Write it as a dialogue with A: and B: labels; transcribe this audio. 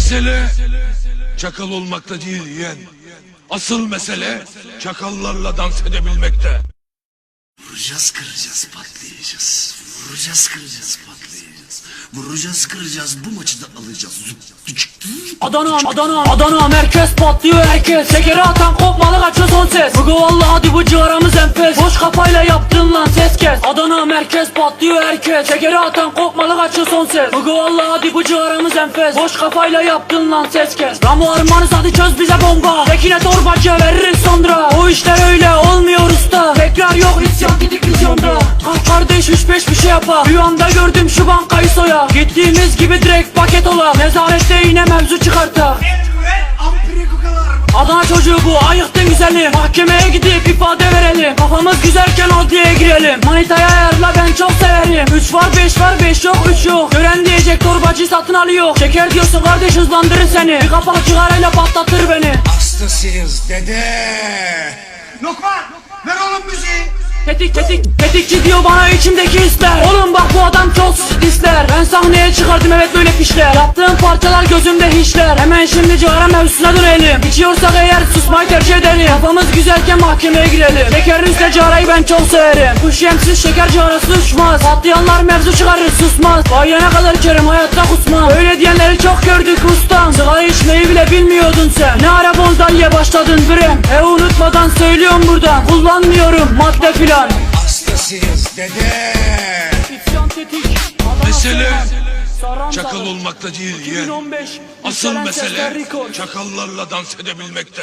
A: Mesele çakal olmakta değil yeğen. Asıl mesele çakallarla dans edebilmekte.
B: Vuracağız kıracağız patlayacağız. Vuracağız kıracağız patlayacağız. Vuracağız kıracağız bu maçı da alacağız.
C: Adana, Adana, Adana merkez patlıyor herkes. Şekeri atan kopmalı kaçıyor son ses. Bugü vallahi hadi bu ciğaramız enfes. Boş kafayla yaptın lan ses kes. Adana merkez patlıyor herkes. Şekeri atan kopmalı kaçıyor son ses. Bugü vallahi hadi bu ciğaramız enfes. Boş kafayla yaptın lan ses kes. Ramo armanız hadi çöz bize bomba. Tekine torbacı veririz sonra. O işler öyle olmuyor usta. Tekrar yok isyan gidik vizyonda Kalk kardeş üç beş bir şey yapa anda gördüm şu bankayı soya. Gittiğimiz gibi direkt paket ola. Nezarette yine mevzu çıkarta. Adana çocuğu bu ayıktın güzeli Mahkemeye gidip ifade verelim. Kafamız güzelken adliyeye girelim. Manitaya ayarla ben çok severim. 3 var 5 var 5 yok 3 yok. Gören diyecek torbacı satın alıyor. Şeker diyorsun kardeş hızlandırır seni. Bir kapak cigarayla patlatır beni.
B: Hastasıyız dede.
C: Tetik tetik tetikçi diyor bana içimdeki hisler Oğlum bak bu adam çok ister Ben sahneye çıkardım evet böyle pişler. Yaptığım parçalar gözümde hiçler. Hemen şimdi cigara mevzusuna dönelim. İçiyorsak eğer susmayı tercih edelim. Kafamız güzelken mahkemeye girelim. Şekerin üstüne cigarayı ben çok severim. Kuş yemsiz şeker cigarası uçmaz Patlayanlar mevzu çıkarır susmaz. Vay ne kadar içerim hayatta kusmam. Öyle diyenleri çok gördük ustam. Sigara içmeyi bile bilmiyordun sen. Ne ara bonzaiye başladın bre E unutmadan söylüyorum buradan Kullanmıyorum madde filan.
B: Hastasıyız dede.
C: İsyan tetik
A: Mesele çakal olmakta değil yeğen.
C: 2015
A: Asıl mesele çakallarla dans edebilmekte.